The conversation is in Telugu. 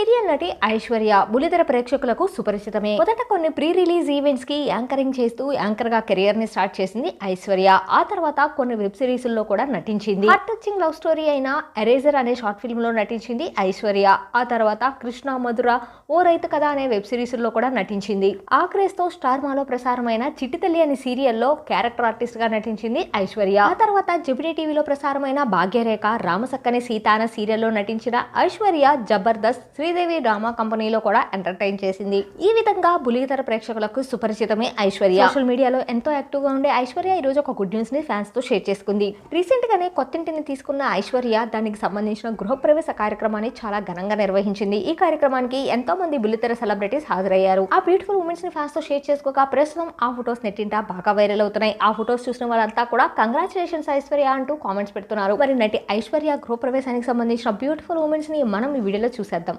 பேர் నటి ఐశ్వర్య బులితెర ప్రేక్షకులకు సుపరిచితమే. మొదట కొన్ని ప్రీ రిలీజ్ ఈవెంట్స్కి యాంకరింగ్ చేస్తూ యాంకర్గా కెరియర్ని స్టార్ట్ చేసింది ఐశ్వర్య. ఆ తర్వాత కొన్ని వెబ్ సిరీస్లో కూడా నటించింది. హార్ట్ టచింగ్ లవ్ స్టోరీ అయిన ఎరేజర్ అనే షార్ట్ ఫిల్మ్లో నటించింది ఐశ్వర్య. ఆ తర్వాత కృష్ణ మధుర ఓ రైతు కథ అనే వెబ్ సిరీస్లో కూడా నటించింది. ఆ క్రేజ్తో స్టార్ మాలో ప్రసారమైన చిట్టితల్లి అనే సీరియల్లో క్యారెక్టర్ ఆర్టిస్ట్గా నటించింది ఐశ్వర్య. ఆ తర్వాత జెబిడి టీవీలో ప్రసారమైన భాగ్యరేఖ రామసక్కని సీత అనే సీరియల్లో నటించిన ఐశ్వర్య జబర్దస్త్ శ్రీదేవి డ్రామా కంపెనీలో కూడా ఎంటర్టైన్ చేసింది. ఈ విధంగా బులితెర ప్రేక్షకులకు సుపరిచితమే ఐశ్వర్య. సోషల్ మీడియాలో ఎంతో యాక్టివ్గా ఉండే ఐశ్వర్య ఈ రోజు ఒక గుడ్ న్యూస్ని ఫ్యాన్స్తో షేర్ చేసుకుంది. రీసెంట్ గానే కొత్తింటిని తీసుకున్న ఐశ్వర్య దానికి సంబంధించిన గృహప్రవేశ కార్యక్రమాన్ని చాలా ఘనంగా నిర్వహించింది. ఈ కార్యక్రమానికి ఎంతో మంది బుల్లితెర సెలబ్రిటీస్ హాజరయ్యారు. ఆ బ్యూటిఫుల్ ఉమెన్స్ని ఫ్యాన్స్తో షేర్ చేసుకోక ప్రస్తుతం ఆ ఫొటోస్ నెట్టింట బాగా వైరల్ అవుతున్నాయి. ఆ ఫొటోస్ చూసిన వాళ్ళంతా కూడా కంగ్రాచులేషన్స్ ఐశ్వర్య అంటూ కామెంట్స్ పెడుతున్నారు. మరి నటి ఐశ్వర్య గృహప్రవేశానికి సంబంధించిన బ్యూటిఫుల్ ఉమెన్స్ని మనం ఈ వీడియోలో చూసేద్దాం.